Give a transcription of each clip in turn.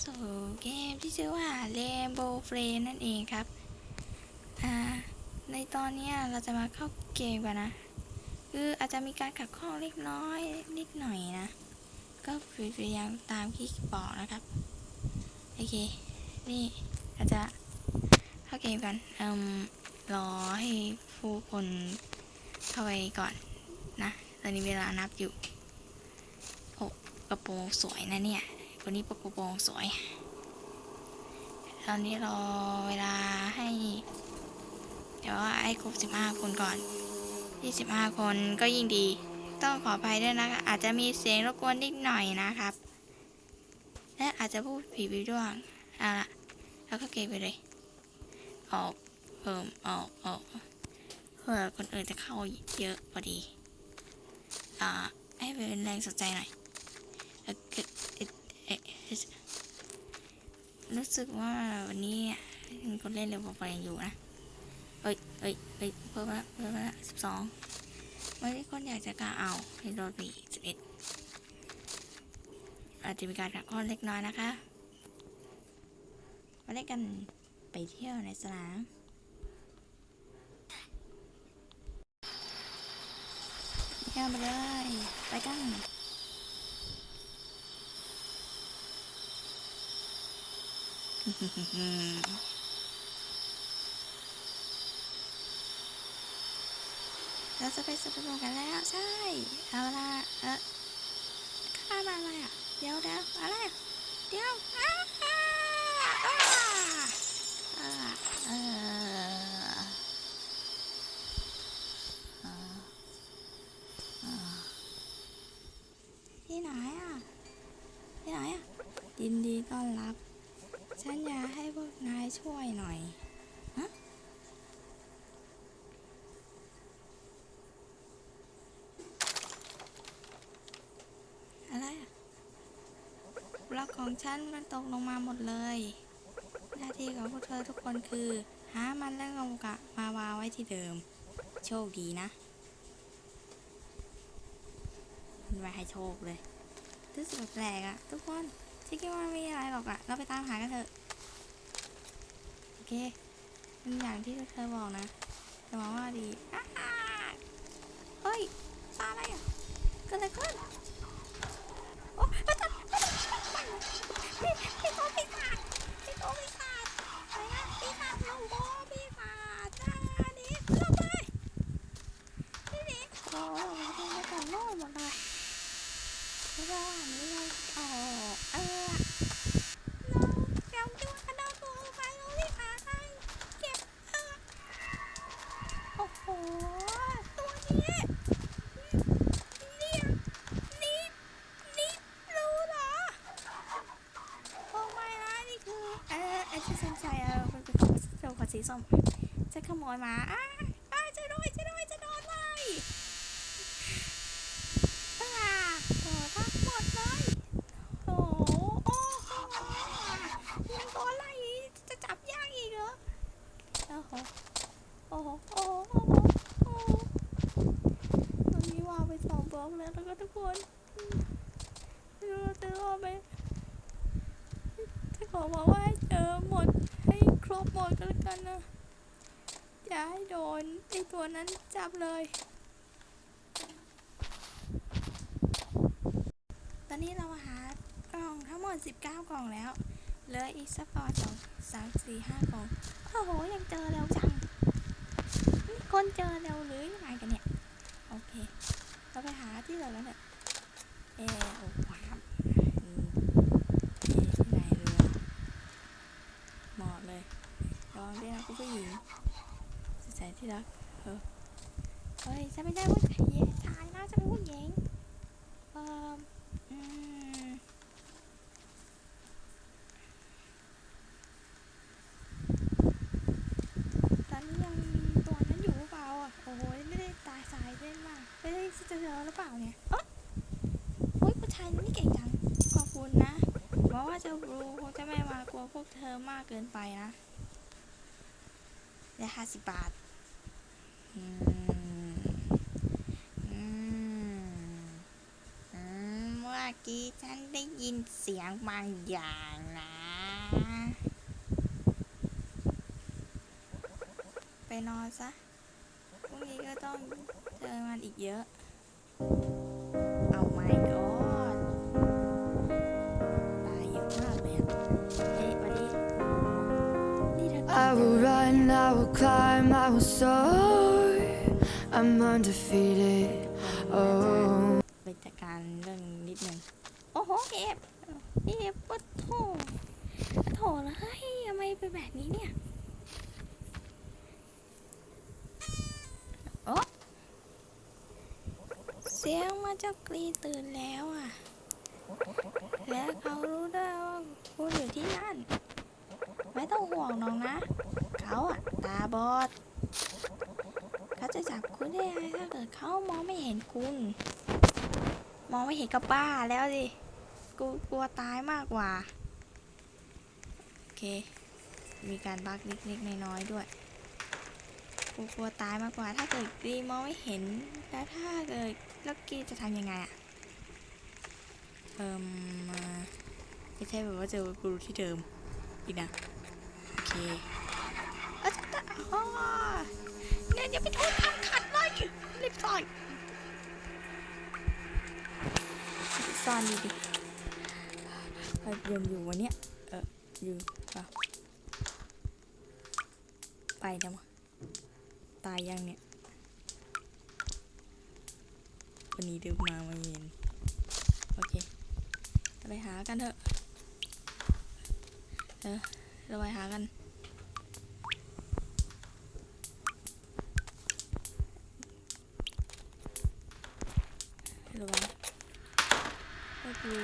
สู่เกมที่ชื่อว่า Rainbow f r i e n d นั่นเองครับ อ่า ในตอนนี้เราจะมาเข้าเกมกันนะ คืออาจจะมีการขัดข้องเล็กน้อยนิดหน่อยนะ ก็พยายามตามที่บอกนะครับ โอเค นี่อาจจะเข้าเกมกันอืมรอให้ผู้คนเข้าไปก่อนนะ ตอนนี้เวลานับอยู่โอ้กระโปรงสวยนะเนี่ย คนนี้ปกกระโปรงสวย ตอนนี้รอเวลาให้ เดี๋ยวให้ครบ15คนก่อน25คนก็ยิ่งดี ต้องขออภัยด้วยนะคะ อาจจะมีเสียงรบกวนนิดหน่อยนะครับ และอาจจะพูดผีไปด้วยเอาละแล้วก็เก็บไปเลย ออกเพิ่มออกออกเพื่อคนอื่นจะเข้าเยอะพอดี อ่าให้เป็นแรงสนใจหน่อย รู้สึกว่าวันนี้มีคนเล่นเร็วกว่าไปอยู่นะ เอ้ยเอ้ยเอ้ยเพิ่มละเพิ่มละสิบสองไม่ได้คนอยากจะกล้าเอาให้โดนไปสิบเอ็ดอาจจะมีการขัดข้อเล็กน้อยนะคะมาเล่นกันไปเที่ยวในสนามเที่ยวไปเลย ไปกัน เราจะไปสนุกกันแล้วใช่ เอาละเออข้ามาอะไรอะ เดี๋ยวเดี๋ยวอะไร เดี๋ยวอ้าอ้าอ้าอ้าเอออ่าอ่าที่ไหนอะ ที่ไหนอะ ยินดีต้อนรับ ฉันอยากให้พวกนายช่วยหน่อยฮะอะไรอะบล็อกของฉันมันตกลงมาหมดเลย หน้าที่ของพวกเธอทุกคนคือ หามันแล้วเอากะมาวางไว้ที่เดิม โชคดีนะมันไว้ให้โชคเลยรู้สึกแปลกอะทุกคน ฉันคิดว่าไม่มีอะไรหรอกอะเราไปตามหากันเถอะ โอเคเป็นอย่างที่เธอบอกนะจะมองว่าดีอ้าเฮ้ยตาอะไรอะเกิดอะไรขึ้นโอ้พี่พี่โตพี่ขาดพี่โตพี่ขาดอะไรนะพี่ขาดน้องโบพี่ขาดจ้าดิลงไปนี่ดิโอ้ยมันเป็นแต่โล่หมดเลยไม่ได้ว่านี่เลยโอ้เออน้องจำตัวน้องโบไปน้องพี่ขาดให้เก็บเออโอ้โหตัวนี้เนี่ยนี่ นี่รู้เหรอ โอ้ไม่นะนี่คือเอ เส้นชัยเออมันเป็นของเจ้าของสีส้มจะขโมยมาอ้าจะด้วยจะด้วยจะโดนเลยอ้าโอ้ทั้งหมดเลยโอ้โหโอ้โหยังตัวอะไรจะจับยากอีกเหรอโอ้โหโอ้โหโอ้โหโอ้โหโอ้โหตอนนี้วางไปสองบล็อกแล้วแล้วก็ทุกคน ไม่รู้เราจะรอดไหมถ้าขอบอกว่าให้เจอหมด ให้ครบหมดก็แล้วกันนะ อย่าให้ โดนไอตัวนั้นจับเลย ตอนนี้เราหากล่องทั้งหมด 19 กล่องแล้ว เหลืออีกสักประมาณสองสามสี่ห้ากล่อง โอ้โห ยังเจอเร็วจัง คนเจอเร็วหรือยังไงกันเนี่ย โอเค เราไปหาที่เหลือกันเถอะเออโอ้ว้าวอืมเอ๊ะที่ไหนเรือเหมาะเลยรองด้วยนะคุณผู้หญิง ที่รักเออเฮ้ยจะไม่ได้ผู้ชายชายนะจะเป็นผู้หญิงเอออืมตอนนี้ยังมีตัวนั้นอยู่หรือเปล่าอะ โอ้โหไม่ได้ตายสายเล่นมากไม่ได้เจอหรือเปล่าเนี่ยเอ้ยโอ้ยผู้ชายนี่เก่งจัง ขอบคุณนะหวังว่าเจ้าบลูคงจะไม่มากลัวพวกเธอมากเกินไปนะ ได้ห้าสิบบาท เมื่อกี้ฉันได้ยินเสียงบางอย่างนะ ไปนอนซะพรุ่งนี้ก็ต้องเจอมันอีกเยอะ ไปจัดการเรื่องนิดนึงโอ้โหเอฟเอฟปะโถปะโถแล้วเฮ้ยทำไมเป็นแบบนี้เนี่ยโอ้เสียงมาเจ้ากรีตื่นแล้วอะ แล้วเขารู้ด้วยว่าคุณอยู่ที่นั่น ไม่ต้องห่วงน้องนะ เขาอะ ตาบอด จะจับคุณได้ไงถ้าเกิดเขามองไม่เห็นคุณ มองไม่เห็นกับบ้าแล้วสิกูกลัวตายมากกว่า โอเค มีการบักเล็กๆน้อยๆด้วย กูกลัวตายมากกว่า ถ้าเกิดกรีมองไม่เห็น แล้วถ้าเกิดล้วกรีจะทำยังไงอะเอิมมไม่ใช่แบบว่าเจอกูที่เดิมอีกนะ โอเค เอาจะจะอ๋อ นี่ยอย่าไปโทษทางขัดเลยรีบต่อยซ่อนดีดิเออยังอยู่วันเนี้ยเอออยู่ปล่าไปแล้วมั้งตายยังเนี่ยวันนี้ดินมาไม่เห็นโอเคไปหากันเถอะเออเราไปหากัน ระวัง ก็คือ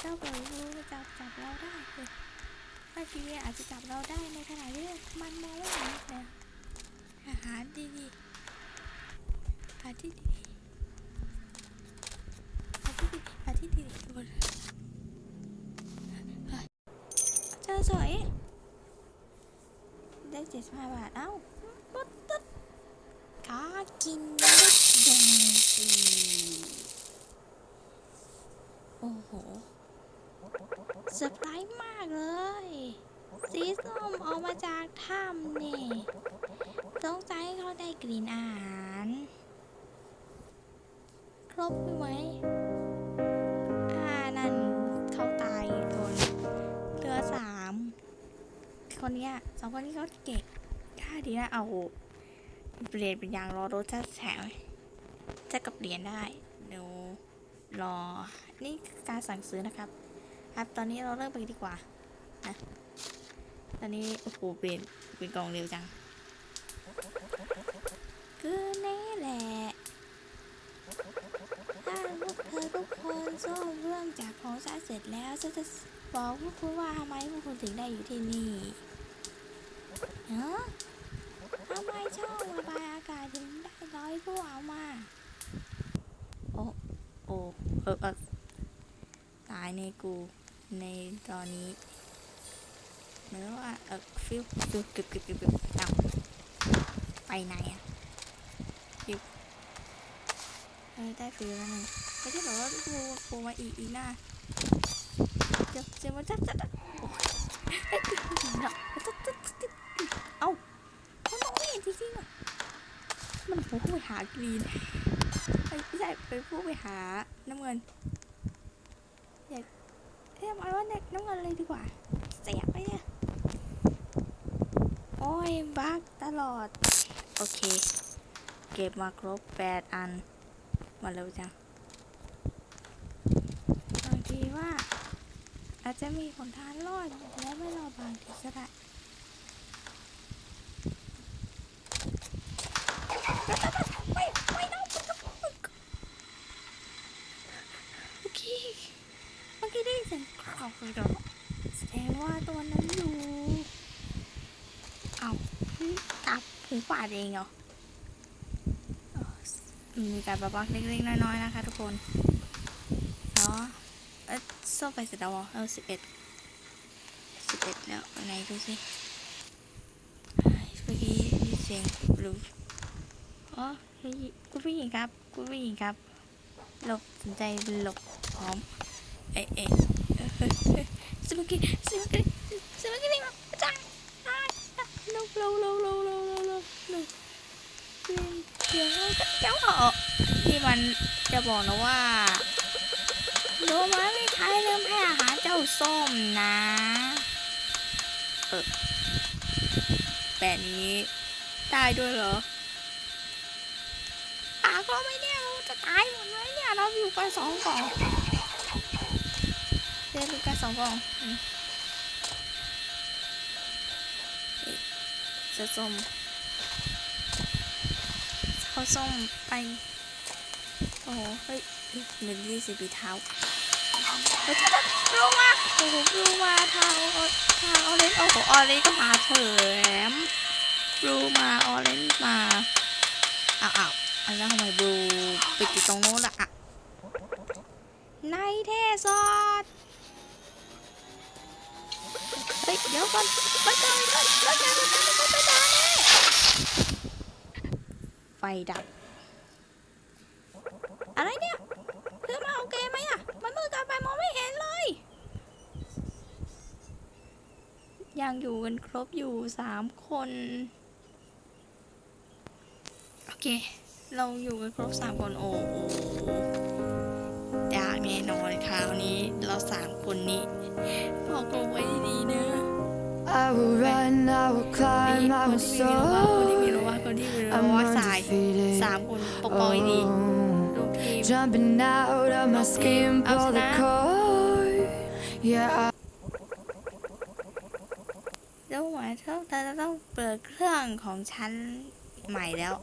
เจ้าเบลรู้จับจับ เราได้คือบางทีอาจจะจับเราได้ในขณะที่มันมองไม่เห็นเลยอาหารดีๆหาที่ดีหาที่ดีหาที่ดีบนเจอสวยได้เจ็ดสิบห้าบาท เอ้าปุ๊ดตุ๊ดขอกินลูกแดงสิโอ้โห ซอร์ไพรส์มากเลย สีส้มออกมาจากถ้ำนี่สงสัยเขาได้กลิ่นอาหาร ครบไหมอ่านั่นเขาตายคนเหลือสามคนเนี้ยสองคนนี้เขาเก่งท่าดีนะเอาเปลี่ยนเป็นยางรอรถจะแถวจะกับเหรียญได้เดี๋ยวรอ นี่การสั่งซื้อนะครับ ครับ ตอนนี้เราเริ่มไปดีกว่านะตอนนี้ โอ้โหเปลี่ยนเปลี่ยนกล่องเร็วจังคือนี่แหละถ้าพวกเธอทุกคนซ่อมเรื่องจากของฉันเสร็จแล้วฉันจะบอกพวกคุณว่าทำไมพวกคุณถึงได้อยู่ที่นี่เนาะทำไมช่องระบายอากาศถึงได้ร้อยรั่วออกมา โอ้ โอ้เออเออตายในกู ในตอนนี้เนื้อว่าเออฟิวฟิวกึบกึบกึบกึบเอาไปไหนอะฟิวเออได้ฟิวแล้วนึงไม่ใช่แบบว่ากูกูมาอีกอีกหน้าเดี๋ยวเดี๋ยวมันจะจะโอ้ยได้ติดจะจะจะเอ้ามันมองไม่เห็นจริงๆอะมันพุ่งไปหากรีนไม่ใช่ไปพุ่งไปหาน้ำเงิน เรียกมันว่าเด็กน้ำเงินเลยดีกว่า เสียไปเนี่ย โอ้ยบักตลอด โอเค เก็บมาครบแปดอัน มาเร็วจังบางทีว่า อาจจะมีผลทานรอดและไม่รอดบางทีก็ได้ไม่ไม่นะเมื่อเมื่อ ก็ได้เสียงกรอบกรอบแสดงว่าตัวนั้นอยู่เอาตับหูฝาดเองเหรอมีการบล็อกเล็กๆน้อยๆนะคะทุกคนเนาะเอ๊โซ่ไปเสร็จแล้วเออสิบเอ็ดสิบเอ็ดแล้วไหนดูสิเมื่อกี้ยินเสียงรู้อ๋อกูผู้หญิงครับกูผู้หญิงครับ หลบสนใจหลบพร้อม เอ๊ะเอ๊ะสมุกิสมุกิสมุกิลิมาすぐきすぐきすぐきで今じゃあローローローローローローローローเดี๋ยวเจ้าเออกที่มันจะบอกนะว่าโดมาไม่ใช้เริ่มให้อาหารเจ้าส้มนะเออแบบนี้ตายด้วยเหรอปากก็ไม่เนี่ยเราจะตายหมดเลยเนี่ยเราอยู่กันสองก่อง เลือดูกแก้สองฟองจะส้มเขาส้มไป โอ้โห เฮ้ยหนึ่งยี่สิบปีเท้าเฮ้ยลูกมาโอ้โหลูกมาเท้าเท้าออเรนโอ้โหออเรนก็มาเถมบลูมาออเรนมาอ้าวอ้าอันนั้นทำไมบูไปติดตรงโน้นล่ะอะในเทสอด เฮ้ยเดี๋ยวก่อนมันจะมันจะมันจะมันจะมันจะด่าแน่ไฟดับ อะไรเนี่ยเพื่อมาโอเคไหมอะ มันมืดกันไปมองไม่เห็นเลย ยังอยู่กันครบอยู่สามคน โอเค เราอยู่กันครบสามคนโอ้โหยากแน่นอนคราวนี้เราสามคนนี้ บอกกลงไว้ดีๆนะ I will run, I will คน climb, ที่ I will มีโรวะคนที่มี soar. โรวะคนที่มีโรวะสายสามคนปกป้องให้ดี Oh, ลูทีม jumping out of my skin, pull the cord. Yeah, แล้วหมายถึเธอจะต้องเปิดเครื่องของชั้นใหม่แล้ว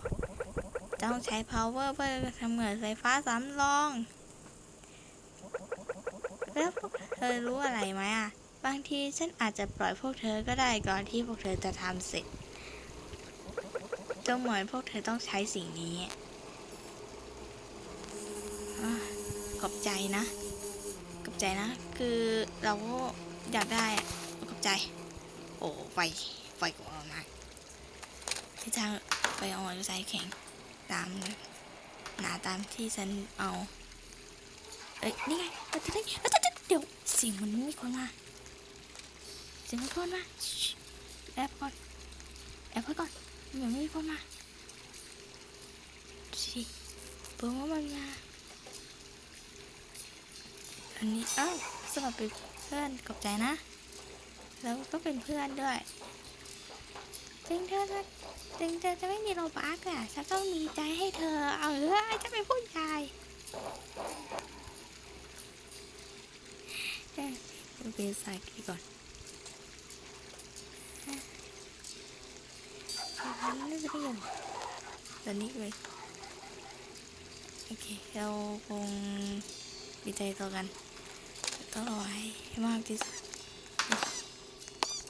ต้องใช้ power เพื่อทำเหมือนไฟฟ้าสำรอง แล้วเธอรู้อะไรไหมอะ บางทีฉันอาจจะปล่อยพวกเธอก็ได้ก่อนที่พวกเธอจะทำเสร็จจงเหมือนพวกเธอต้องใช้สิ่งนี้ขอบใจนะขอบใจนะ คือเราอยากได้ขอบใจ โอ้ไฟไฟกูออกมาพี่ช้างไปเอ่อนใจแข็ง ตามหนาตามที่ฉันเอา เอ้ย นี่ไงเราจะได้เราจะ เดี๋ยวเสียงมันมีคนมาเสียงมันพ่นมาแอปก่อนแอปก่อนเดี๋ยวไม่มีคนมาสิเปิดว่ามันมาอันนี้อ้าวสมัครเป็นเพื่อนขอบใจนะ แล้วก็เป็นเพื่อนด้วยจริงเธอจะจริงเธอจะไม่มีโรบัสอะฉันก็มีใจให้เธอ เอาเถอะจะเป็นผู้ชาย โอเคใส่กีก่อนเรื่องตอนนี้เลยโอเค เราคงดีใจต่อกันต่องเอาไว้ให้มากที่สุด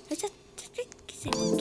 แล้วจะจะจะ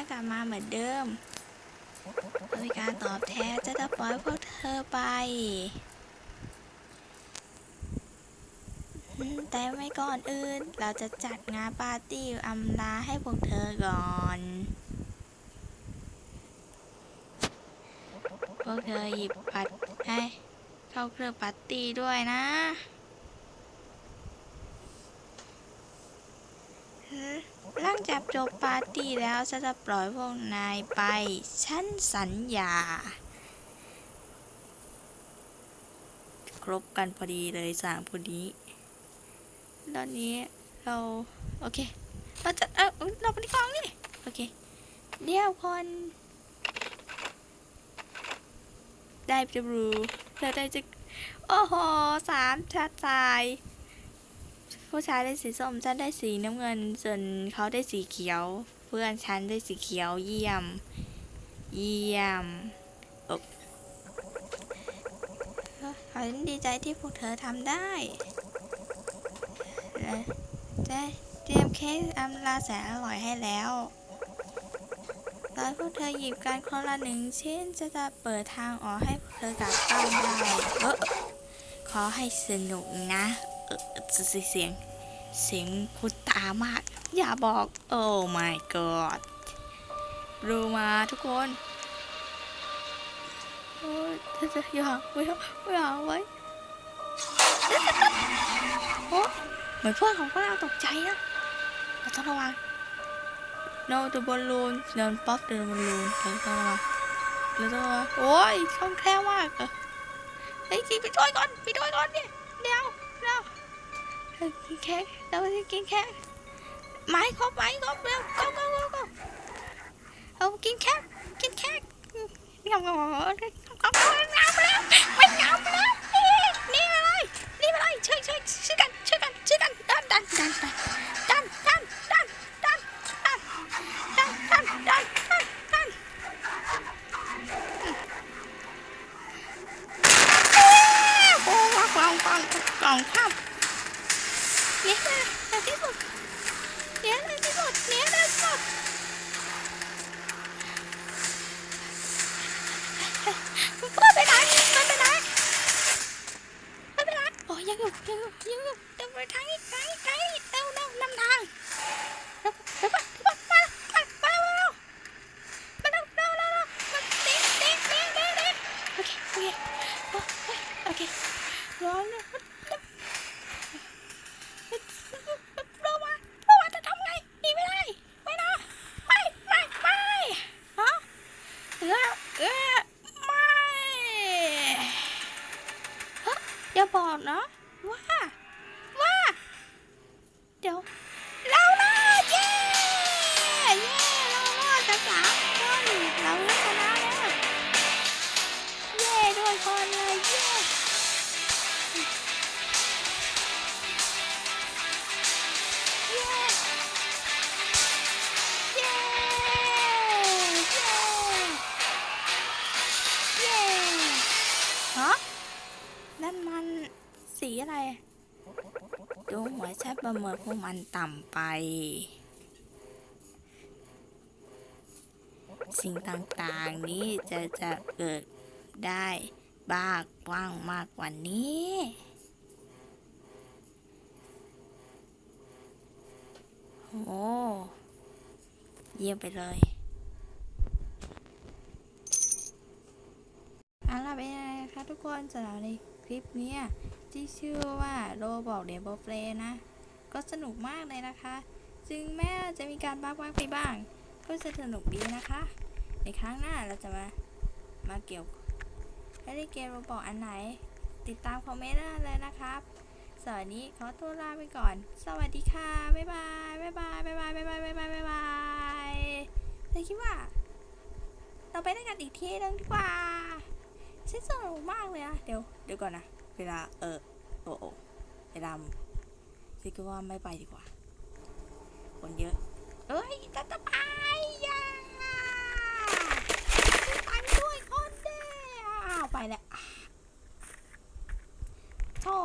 ฉันกลับมาเหมือนเดิมเพื่อเป็นการตอบแทนจะจะปล่อยพวกเธอไป แต่ไม่ก่อนอื่นเราจะจัดงานปาร์ตี้อำลาให้พวกเธอก่อน พวกเธอหยิบบัตรให้เข้าเครื่องปาร์ตี้ด้วยนะ หลังจากจบปาร์ตี้แล้วฉันจะปล่อยพวกนายไป ฉันสัญญา ครบกันพอดีเลยสามคนนี้ ตอนนี้เรา โอเค เราจะ เออเราไปที่กองนี่ โอเค เดี๋ยวคน ได้จะรู้เราได้จะ โอ้โห สามชัดชาย ผู้ชายได้สีส้มฉันได้สีน้ำเงินส่วนเขาได้สีเขียว เพื่อนฉันได้สีเขียวเยี่ยม เยี่ยมโอ๊ะฉันดีใจที่พวกเธอทำได้แจะเตรียมเค้กอำลาแสนอร่อยให้แล้วตอนพวกเธอหยิบกันคนละหนึ่งชิ้นจะจะเปิดทางออกให้พวกเธอกลับบ้านได้ เออขอให้สนุกนะ เสียงเสียง เสียงคุณตามาก อย่าบอก โอ้ my god รู้มาทุกคนโอ้ยจะจะอย่าไม่เอาไม่เอาไว้โอ้เหมือนเพื่อนของพวกเราตกใจนะเราต้องระวัง no the balloon เดินป๊อปเดินบอลลูนเราต้องระวังเราต้องระวังโอ้ยคล่องแคล่วมากอะเฮ้ยจีไปช่วยก่อนไปช่วยก่อนเนี่ยเดี๋ยวเดี๋ยว กินแค่เราจะกินแค่ไม้ครบไม้ครบเร็วก็ก็ก็ก็เอากินแค่กินแค่งามงามงามงามงามแล้วไม่งามแล้วนี่อะไรนี่อะไรช่วยช่วยช่วยกันช่วยกันช่วยกันดันดันดันดันดันดันดันดันดันดันดันดันดันโอ้ว่ากล่องกล่องกล่องข้าม เนี้ยเลยในที่สุดเนี้ยเลยที่สุดเนี้ยเลยที่สุดเปิดไปไหนเปิดไปไหนเปิดไปไหนโอ้ยยังอยู่ยังอยู่ยังอยู่เต็มไปทางนี้ทางนี้ทางนี้เร็วเร็วนำทางเร็วเร็วเร็วมามามามาเร็วมาเร็วเร็วเร็วเร็วมาตีตีตีตีตีโอเคโอเคโอ้ยโอเคร้อนเลย เรามาเรามาจะทำไงหนีไม่ได้ไม่นะไม่ไม่ไม่ฮะเออเออไม่ฮะ อย่าบอกนะว่าว่าเดี๋ยว อะไร ดูหัวฉันประเมินพวกมันต่ำไป สิ่งต่างๆนี้จะจะเกิดได้บ้างว่างมากกว่านี้โอ้เยี่ยมไปเลยเอาล่ะเป็นยังไงคะทุกคนสำหรับในคลิปเนี้ย ที่ชื่อว่าโรบอกเดบเฟลนะ ก็สนุกมากเลยนะคะ จึงแม้จะมีการบ้าบ้างไปบ้าง ก็จะสนุกดีนะคะ ในครั้งหน้าเราจะมา มาเกี่ยวและในเกมโรบอกอันไหน ติดตามคอมเมนต์ได้เลยนะครับสวัสดีขอตัวลาไปก่อน สวัสดีค่ะ บ๊ายบาย บ๊ายบาย บ๊ายบาย บ๊ายบาย บ๊ายบาย บ๊ายบายเลยคิดว่า เราไปด้กันอีกทีนึงดีกว่าฉันสนุกมากเลยอะเดี๋ยว เดี๋ยวก่อนนะ เวลาเออโอ้โอไอ้ดำคิก็ว่าไม่ไปดีกว่า คนเยอะ เอ้ยจะจะไปอย่าไปด้วยคนเดียวไปแล้วโธ่